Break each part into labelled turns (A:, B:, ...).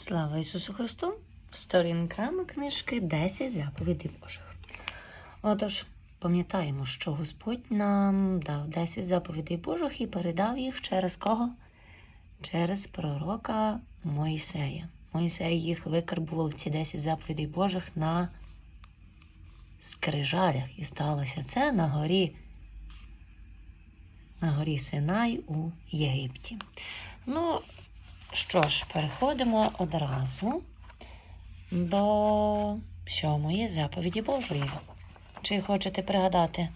A: Слава Ісусу Христу! Сторінками книжки 10 заповідей Божих. Отож, пам'ятаємо, що Господь нам дав 10 заповідей Божих і передав їх через кого? Через пророка Мойсея. Мойсей їх викарбував ці 10 заповідей Божих на скрижалях. І сталося це на горі, на горі Синай у Єгипті. Ну, що ж, переходимо одразу до сьомої заповіді Божої. Чи хочете пригадати?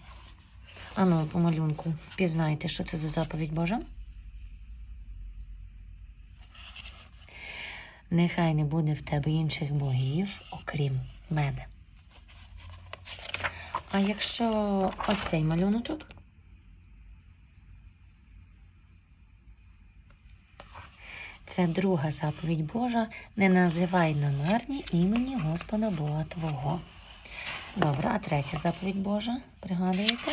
A: Ану, по малюнку, впізнайте, що це за заповідь Божа? Нехай не буде в тебе інших богів, окрім мене. А якщо ось цей малюночок? Це друга заповідь Божа. Не називай намарні імені Господа Бога Твого. Добре, а третя заповідь Божа, пригадуєте?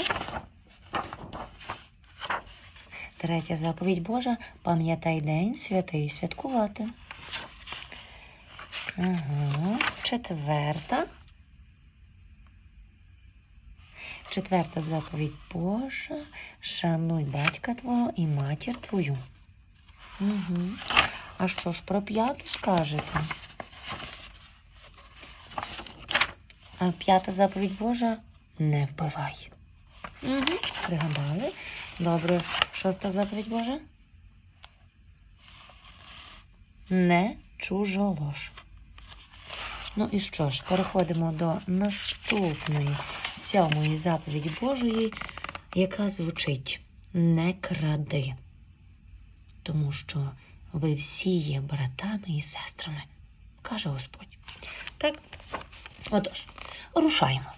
A: Третя заповідь Божа пам'ятай день святий святкувати. Ага. Четверта. Четверта заповідь Божа. Шануй батька твого і матір твою. Угу. А що ж про п'яту скажете? А п'ята заповідь Божа не вбивай. Угу. Пригадали. Добре. Шоста заповідь Божа? Не чужолож. Ну і що ж, переходимо до наступної сьомої заповіді Божої, яка звучить не кради тому що ви всі є братами і сестрами, каже Господь. Так, отож, рушаємо.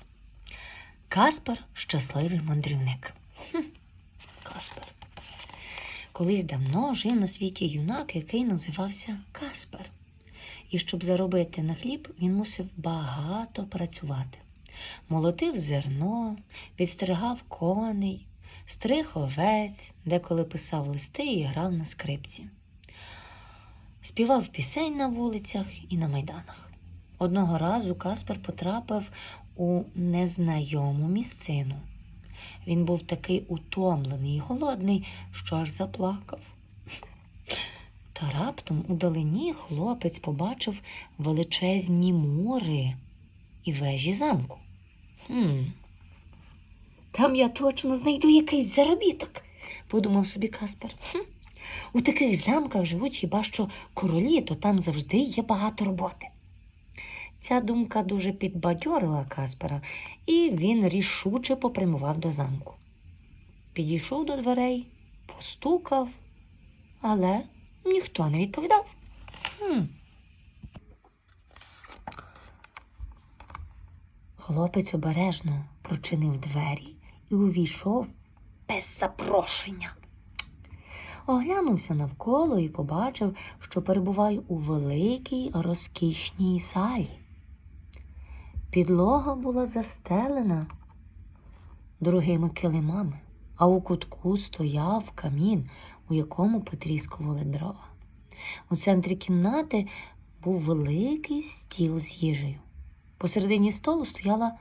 A: Каспер щасливий мандрівник. Хм, Каспер. Колись давно жив на світі юнак, який називався Каспер. І щоб заробити на хліб, він мусив багато працювати. Молотив зерно, підстерігав коней, стриг овець, деколи писав листи і грав на скрипці. Співав пісень на вулицях і на майданах. Одного разу Каспер потрапив у незнайому місцину. Він був такий утомлений і голодний, що аж заплакав. Та раптом у долині хлопець побачив величезні мури і вежі замку. Хм, там я точно знайду якийсь заробіток, подумав собі Каспер. Хм. У таких замках живуть хіба що королі, то там завжди є багато роботи. Ця думка дуже підбадьорила Каспера, і він рішуче попрямував до замку. Підійшов до дверей, постукав, але ніхто не відповідав. Хм. Хлопець обережно прочинив двері і увійшов без запрошення. Оглянувся навколо і побачив, що перебуває у великій розкішній залі. Підлога була застелена дорогими килимами, а у кутку стояв камін, у якому потріскували дрова. У центрі кімнати був великий стіл з їжею. Посередині столу стояла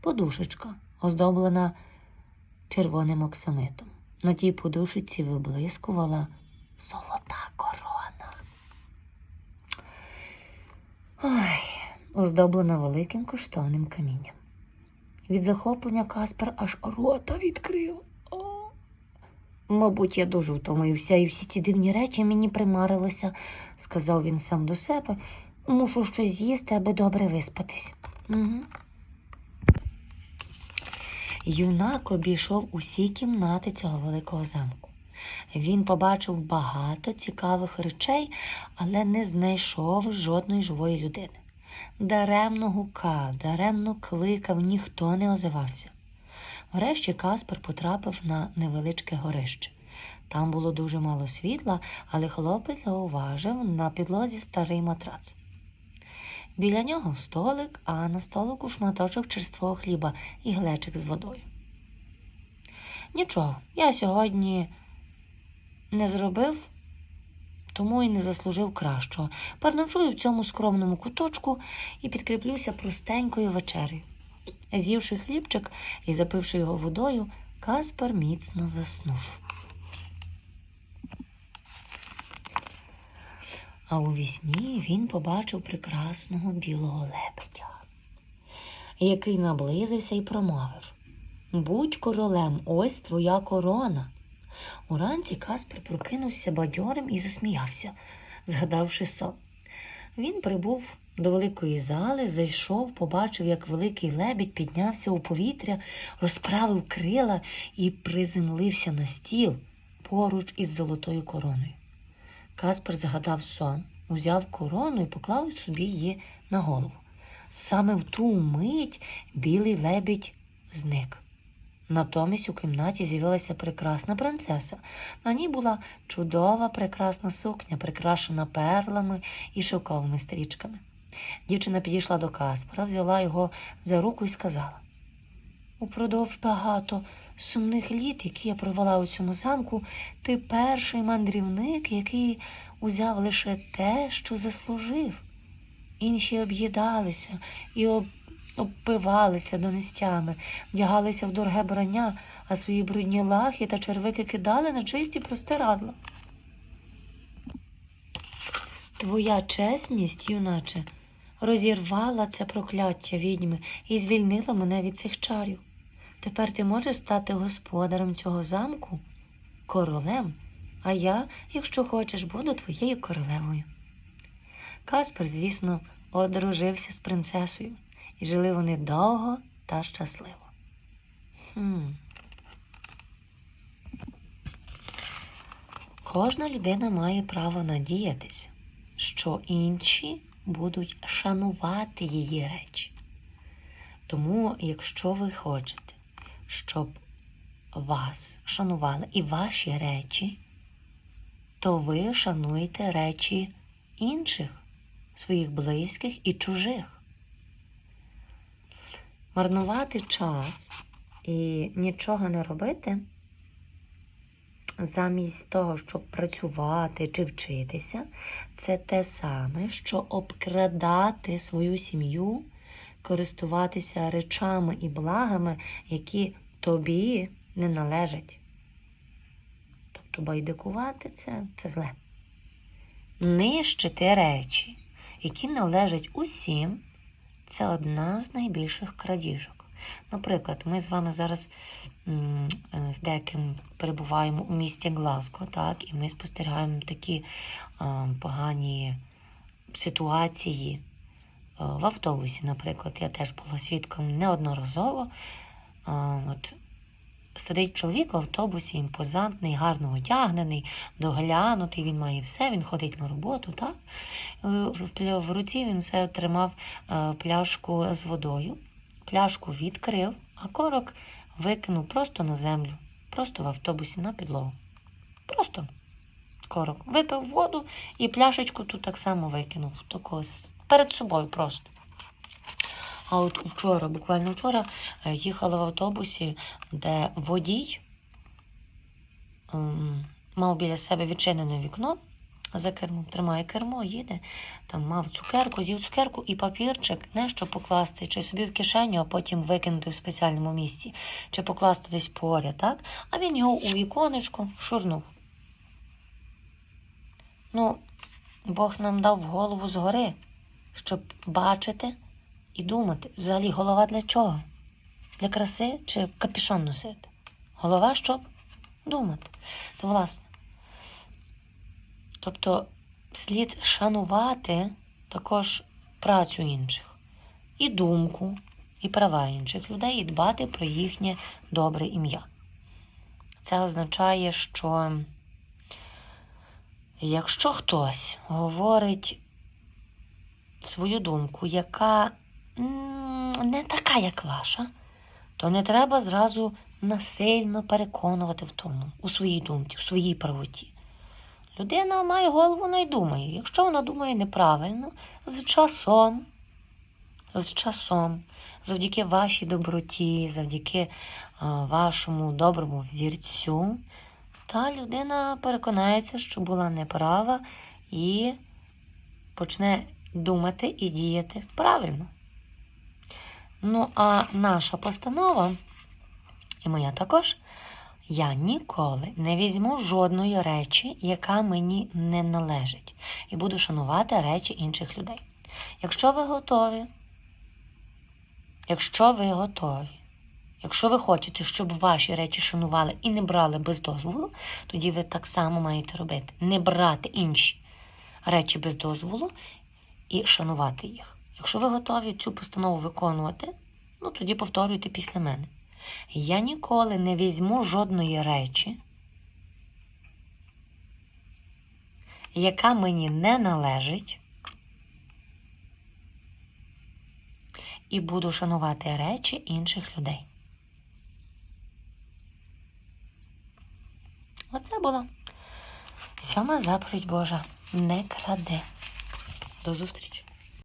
A: подушечка, оздоблена червоним оксамитом. На тій подушиці виблискувала золота корона. Ой, оздоблена великим коштовним камінням. Від захоплення Каспер аж рота відкрив. О! Мабуть, я дуже втомився, і всі ці дивні речі мені примарилися, сказав він сам до себе. Мушу щось з'їсти, аби добре виспатись. Угу. Юнак обійшов усі кімнати цього великого замку. Він побачив багато цікавих речей, але не знайшов жодної живої людини. Даремно гукав, даремно кликав, ніхто не озивався. Врешті Каспер потрапив на невеличке горище. Там було дуже мало світла, але хлопець зауважив на підлозі старий матрац. Біля нього столик, а на столику шматочок черствого хліба і глечик з водою. Нічого, я сьогодні не зробив тому і не заслужив кращого. Переночую в цьому скромному куточку і підкріплюся простенькою вечерею. З'ївши хлібчик і запивши його водою, Каспар міцно заснув. А у вісні він побачив прекрасного білого лебедя, який наблизився і промовив Будь королем, ось твоя корона. Уранці Каспер прокинувся бадьорим і засміявся, згадавши сон. Він прибув до великої зали, зайшов, побачив, як великий лебідь піднявся у повітря, розправив крила і приземлився на стіл поруч із золотою короною. Каспер загадав сон, узяв корону і поклав собі її на голову. Саме в ту мить білий лебідь зник. Натомість у кімнаті з'явилася прекрасна принцеса. На ній була чудова прекрасна сукня, прикрашена перлами і шовковими стрічками. Дівчина підійшла до Каспара, взяла його за руку і сказала: Упродовж багато сумних літ, які я провела у цьому замку, ти перший мандрівник, який узяв лише те, що заслужив. Інші об'їдалися і об... обпивалися донестями, вдягалися в дороге брання, а свої брудні лахи та червики кидали на чисті простирадла. Твоя чесність, юначе, розірвала це прокляття відьми і звільнила мене від цих чарів. Тепер ти можеш стати господарем цього замку, королем, а я, якщо хочеш, буду твоєю королевою. Каспер, звісно, одружився з принцесою, і жили вони довго та щасливо. Хм. Кожна людина має право надіятися, що інші будуть шанувати її речі. Тому, якщо ви хочете, щоб вас шанували і ваші речі, то ви шануєте речі інших, своїх близьких і чужих. Марнувати час і нічого не робити, замість того, щоб працювати чи вчитися, це те саме, що обкрадати свою сім'ю, користуватися речами і благами, які тобі не належать. Тобто байдикувати це, це зле. Нищити речі, які належать усім, це одна з найбільших крадіжок. Наприклад, ми з вами зараз е, з деяким перебуваємо у місті Глазго, так, і ми спостерігаємо такі е, погані ситуації е, в автобусі, наприклад. Я теж була свідком неодноразово. Е, от, Сидить чоловік в автобусі, імпозантний, гарно одягнений, доглянутий, він має все, він ходить на роботу, так? Е, В, в руці він все тримав е, пляшку з водою, пляшку відкрив, а корок викинув просто на землю, просто в автобусі на підлогу. Просто корок. Випив воду і пляшечку тут так само викинув. Такого перед собою просто. А от вчора, буквально вчора, е, їхала в автобусі, де водій ем, мав біля себе відчинене вікно за кермом, тримає кермо, їде, там мав цукерку, з'їв цукерку і папірчик, не що покласти, чи собі в кишеню, а потім викинути в спеціальному місці, чи покласти десь поряд, так? А він його у віконечко шурнув. Ну, Бог нам дав голову згори, щоб бачити і думати. Взагалі, голова для чого? Для краси чи капюшон носити? Голова, щоб думати. То, власне. Тобто слід шанувати також працю інших, і думку, і права інших людей, і дбати про їхнє добре ім'я. Це означає, що якщо хтось говорить свою думку, яка не така, як ваша, то не треба зразу насильно переконувати в тому, у своїй думці, у своїй правоті. Людина має голову, вона й думає. Якщо вона думає неправильно, з часом, з часом, завдяки вашій доброті, завдяки вашому доброму взірцю, та людина переконається, що була неправа і почне думати і діяти правильно. Ну, а наша постанова, і моя також, я ніколи не візьму жодної речі, яка мені не належить, і буду шанувати речі інших людей. Якщо ви готові, якщо ви готові, якщо ви хочете, щоб ваші речі шанували і не брали без дозволу, тоді ви так само маєте робити. Не брати інші речі без дозволу і шанувати їх. Якщо ви готові цю постанову виконувати, ну тоді повторюйте після мене. Я ніколи не візьму жодної речі, яка мені не належить, і буду шанувати речі інших людей. Оце була сьома заповідь Божа. Не кради. До зустрічі!